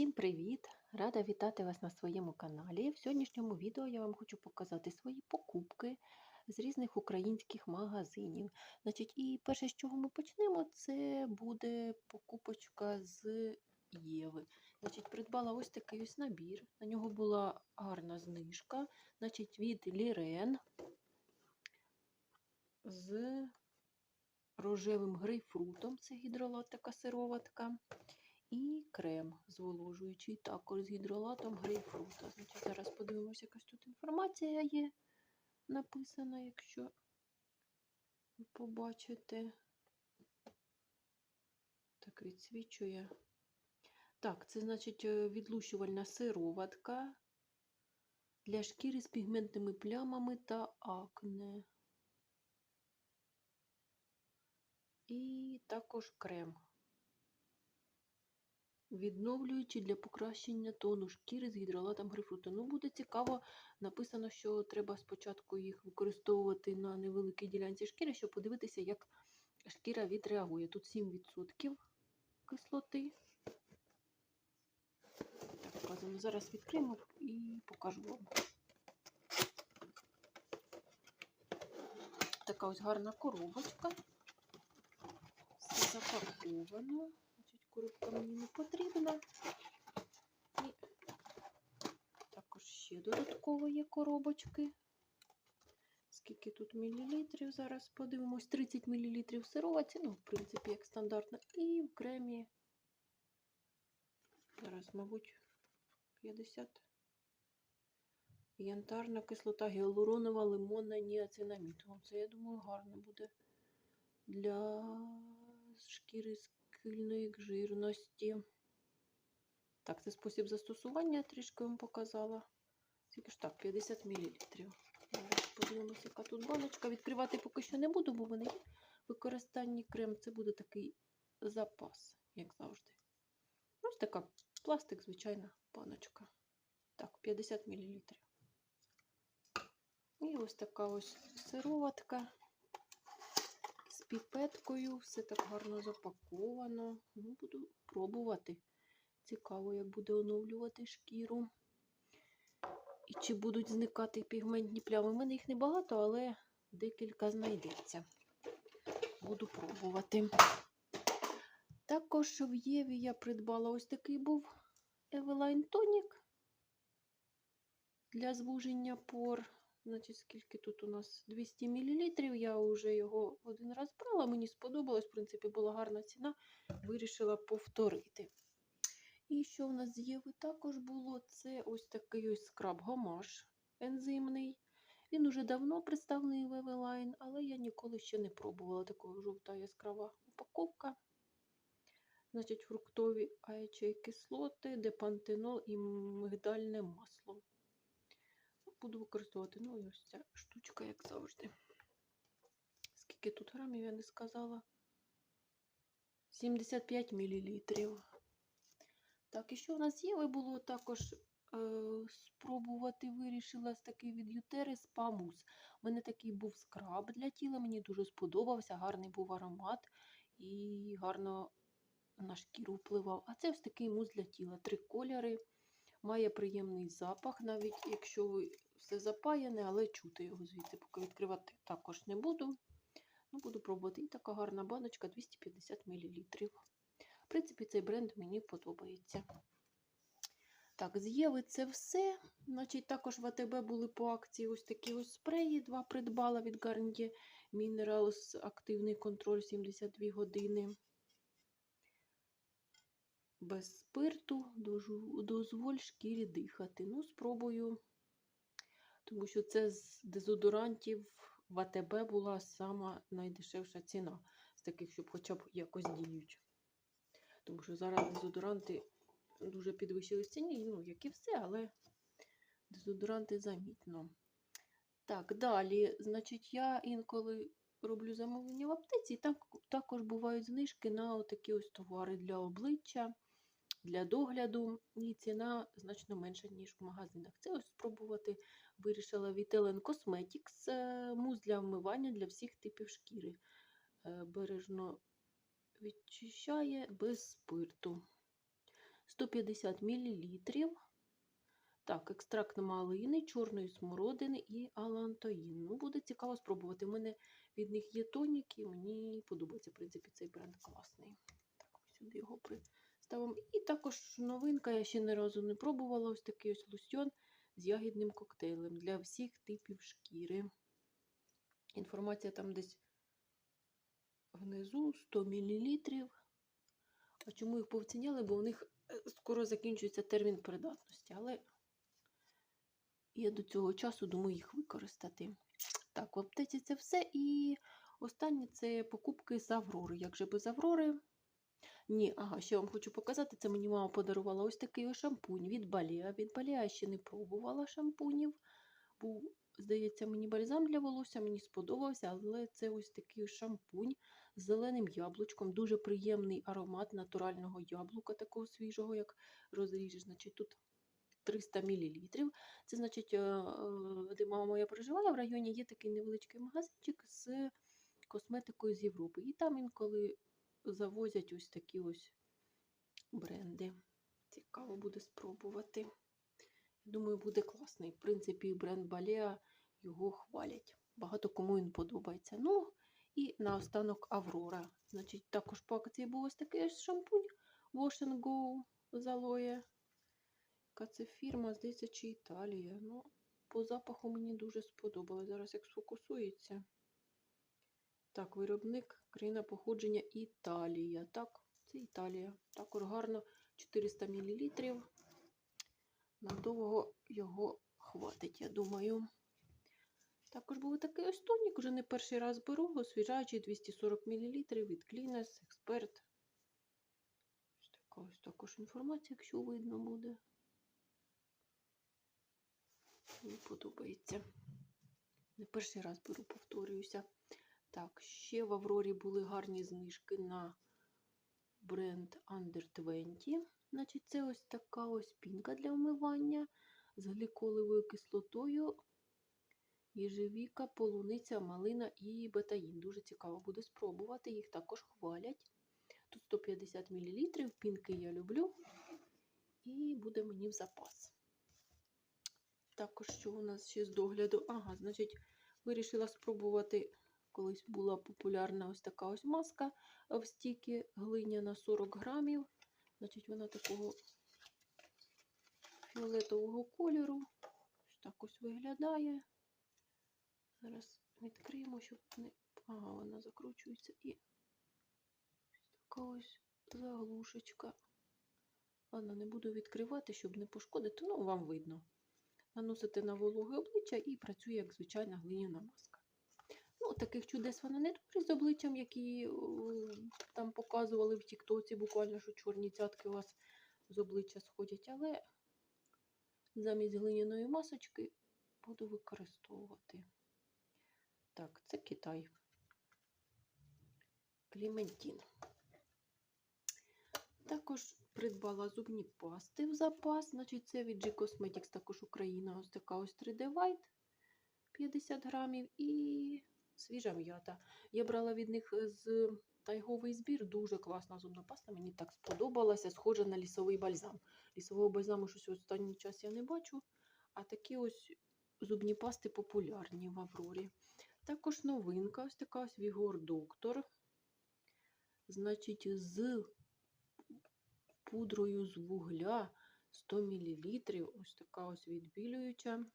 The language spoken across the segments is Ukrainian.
Всім привіт! Рада вітати вас на своєму каналі. В сьогоднішньому відео я вам хочу показати свої покупки з різних українських магазинів. Значить, і перше, з чого ми почнемо, це буде покупочка з Єви. Значить, придбала ось такий ось набір. На нього була гарна знижка. Значить, від Лірен з рожевим грейпфрутом. Це гідролат така сироватка. І крем зволожуючий, також з гідролатом грейпфрута. Значить, зараз подивимося, якась тут інформація є написана, якщо ви побачите. Так, відсвічує. Так, це значить е, відлущувальна сироватка для шкіри з пігментними плямами та акне. І також крем. Відновлюючи для покращення тону шкіри з гідролатом грейпфрута. Ну, буде цікаво, написано, що треба спочатку їх використовувати на невеликій ділянці шкіри, щоб подивитися, як шкіра відреагує. Тут 7% кислоти. Так, вказано. Зараз відкриємо і покажу вам. Така ось гарна коробочка. Все запаковано. Коробка мені не потрібна. І також ще додатково є коробочки. Скільки тут мілілітрів? Зараз подивимось. 30 мл сироваці, ну, в принципі, як стандартно. І в кремі. Зараз, мабуть, 50. Янтарна кислота, гіалуронова, лимонна, ніацинамід. Це, я думаю, гарно буде для шкіри схильної к жирності. Так, це спосіб застосування, трішки вам показала. Тільки ж так, 50 мл. Подивимося, яка тут баночка. Відкривати поки що не буду, бо в мене є використанні крем. Це буде такий запас, як завжди. Ось така пластик, звичайна баночка. Так, 50 мл. І ось така ось сироватка піпеткою. Все так гарно запаковано. Ну, буду пробувати. Цікаво, як буде оновлювати шкіру. І чи будуть зникати пігментні плями. У мене їх небагато, але декілька знайдеться. Буду пробувати. Також в Єві я придбала ось такий був Eveline Tonic для звуження пор. Значить, скільки тут у нас 200 мл. Я вже його один раз брала, мені сподобалось, в принципі, була гарна ціна, вирішила повторити. І що в нас з Єви також було? Це ось такий ось скраб гамаш ензимний. Він уже давно представлений в Eveline, але я ніколи ще не пробувала такого жовта яскрава упаковка. Значить, фруктові аячі кислоти, депантенол і мигдальне масло буду використовувати. Ну, і ось ця штучка, як завжди. Скільки тут грамів, я не сказала. 75 мл. Так, і що в нас є? Ви було також е, спробувати вирішила такий від Ютери спамус. У мене такий був скраб для тіла, мені дуже сподобався, гарний був аромат і гарно на шкіру впливав. А це ось такий мус для тіла. Три кольори. Має приємний запах, навіть якщо все запаяне, але чути його звідси, поки відкривати також не буду. Ну, Буду пробувати. І така гарна баночка 250 мл. В принципі, цей бренд мені подобається. Так, з Єви це все. Значить, Також в АТБ були по акції ось такі ось спреї. Два придбала від Garnier Minerals активний контроль 72 години без спирту, дозволь шкірі дихати. Ну, спробую, тому що це з дезодорантів в АТБ була сама найдешевша ціна з таких, щоб хоча б якось діють. Тому що зараз дезодоранти дуже підвищили ціні, ну, як і все, але дезодоранти замітно. Так, далі, значить, я інколи роблю замовлення в аптеці, і там також бувають знижки на такі ось товари для обличчя для догляду, і ціна значно менша, ніж в магазинах. Це ось спробувати вирішила від Ellen Cosmetics е, мус для вмивання для всіх типів шкіри. Е, бережно відчищає без спирту. 150 мл. Так, екстракт малини, чорної смородини і алантоїн. Ну, буде цікаво спробувати. У мене від них є тоніки, мені подобається, в принципі, цей бренд класний. Так, сюди його приставимо. І також новинка, я ще ні разу не пробувала, ось такий ось лосьйон з ягідним коктейлем для всіх типів шкіри. Інформація там десь внизу 100 мл. А чому їх повціняли? Бо у них е, скоро закінчується термін придатності, але я до цього часу думаю їх використати. Так, в аптеці це все. І останнє це покупки з Аврори. Як же без Аврори? Ні, ага, ще вам хочу показати. Це мені мама подарувала ось такий шампунь від Балія. Від Балія я ще не пробувала шампунів. Був, здається, мені бальзам для волосся, мені сподобався, але це ось такий шампунь з зеленим яблучком. Дуже приємний аромат натурального яблука, такого свіжого, як розріжеш. Значить, тут 300 мл. Це значить, е, е, де мама моя проживає, в районі є такий невеличкий магазинчик з косметикою з Європи. І там інколи завозять ось такі ось бренди. Цікаво буде спробувати. Думаю, буде класний. В принципі, бренд Балеа його хвалять. Багато кому він подобається. Ну, і наостанок Аврора. Значить, також по акції був ось такий шампунь Wash and Go з алоє. Яка це фірма, здається, чи Італія. Ну, по запаху мені дуже сподобалось. Зараз як сфокусується. Так, виробник, країна походження Італія. Так, це Італія. Також гарно 400 мл. Надовго його хватить, я думаю. Також був такий ось тонік, вже не перший раз беру, освіжаючий 240 мл від Клінес, Експерт. Ось така ось також інформація, якщо видно буде. Мені подобається. Не перший раз беру, повторююся. Так, ще в Аврорі були гарні знижки на бренд Under 20. Значить, це ось така ось пінка для вмивання з гліколевою кислотою, їжевіка, полуниця, малина і бетаїн. Дуже цікаво буде спробувати, їх також хвалять. Тут 150 мл, пінки я люблю, і буде мені в запас. Також, що у нас ще з догляду? Ага, значить, вирішила спробувати. Колись була популярна ось така ось маска в стікі глиняна 40 грамів. Значить, вона такого фіолетового кольору. Ось так ось виглядає. Зараз відкриємо, щоб не. Ага, вона закручується і така ось заглушечка. Ладно, не буду відкривати, щоб не пошкодити, ну вам видно. Наносите на вологе обличчя і працює як звичайна глиняна маска. Ну, таких чудес вона не дуже з обличчям, які там показували в Тіктоці, буквально, що чорні цятки у вас з обличчя сходять, але замість глиняної масочки буду використовувати. Так, це Китай. Клементін. Також придбала зубні пасти в запас. Значить, це від G Cosmetics, також Україна. Ось така ось 3D White 50 грамів і свіжа м'ята. Я брала від них з тайговий збір. Дуже класна зубна паста. Мені так сподобалася, схожа на лісовий бальзам. Лісового бальзаму щось в останній час я не бачу. А такі ось зубні пасти популярні в Аврорі. Також новинка, ось така ось Vigor Доктор. Значить, з пудрою з вугля 100 мл. Ось така ось відбілююча.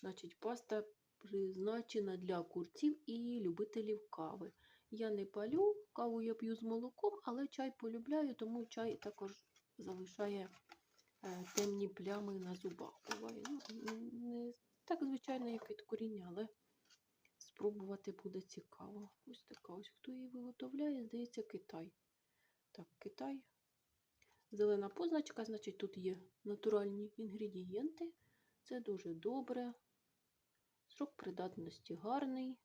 Значить, паста призначена для курців і любителів кави. Я не палю, каву я п'ю з молоком, але чай полюбляю, тому чай також залишає е, темні плями на зубах. Буває. Ну, не так, звичайно, як від коріння, але спробувати буде цікаво. Ось така ось хто її виготовляє, здається, Китай. Так, Китай. Зелена позначка, значить, тут є натуральні інгредієнти. Це дуже добре. Срок придатності гарний.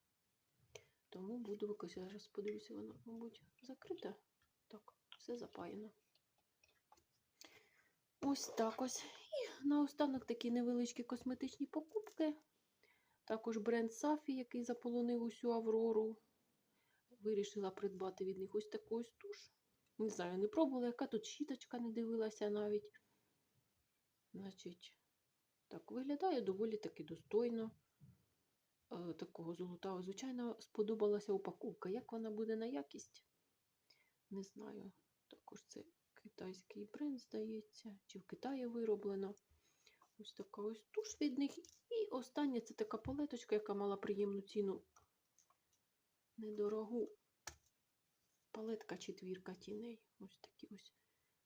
Тому буду використовувати. Зараз подивлюся, вона, мабуть, закрита. Так, все запаяно. Ось так ось. І наостанок такі невеличкі косметичні покупки. Також бренд Сафі, який заполонив усю Аврору. Вирішила придбати від них ось таку ось туш Не знаю, не пробувала, яка тут щіточка, не дивилася навіть. Значить, так виглядає доволі таки достойно. Е, такого золотого. Звичайно, сподобалася упаковка. Як вона буде на якість? Не знаю. Також це китайський бренд, здається, чи в Китаї вироблено. Ось така ось туш від них. І остання це така палеточка, яка мала приємну ціну. Недорогу. Палетка четвірка тіней. Ось такі ось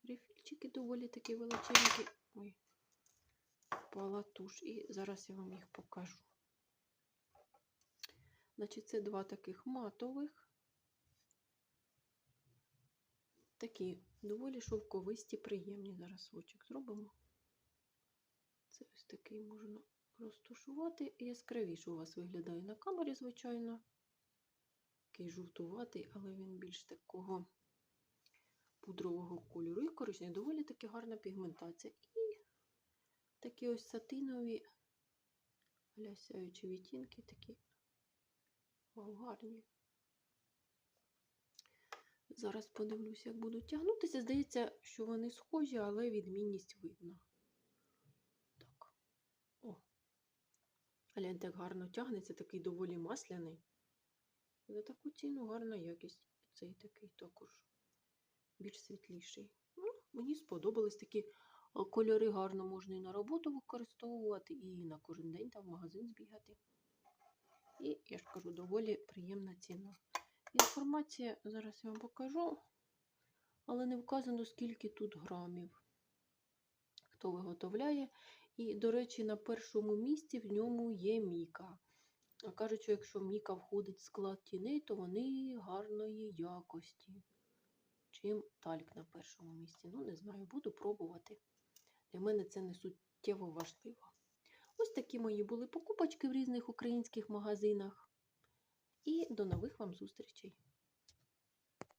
рефільчики доволі такі величенькі. Ой, впала туш. І зараз я вам їх покажу. Значить, це два таких матових. Такі доволі шовковисті, приємні. Зараз очок зробимо. Це ось такий можна розтушувати. Яскравіше у вас виглядає на камері, звичайно. Такий жовтуватий, але він більш такого пудрового кольору. І коричневий, доволі таки гарна пігментація. І такі ось сатинові, лясяючі відтінки, такі Гарні. Зараз подивлюся, як будуть тягнутися. Здається, що вони схожі, але відмінність видно. Так. О. Гляньте, як гарно тягнеться, такий доволі масляний. За таку ціну гарна якість. Цей такий також більш світліший. Ну, мені сподобались такі е, кольори гарно можна і на роботу використовувати, і на кожен день там в магазин збігати. І, я ж кажу, доволі приємна ціна. Інформація зараз я вам покажу, але не вказано, скільки тут грамів, хто виготовляє. І, до речі, на першому місці в ньому є міка. А кажуть, що якщо міка входить в склад тіней, то вони гарної якості. Чим тальк на першому місці. Ну, не знаю, буду пробувати. Для мене це не суттєво важливо. Ось такі мої були покупочки в різних українських магазинах. І до нових вам зустрічей!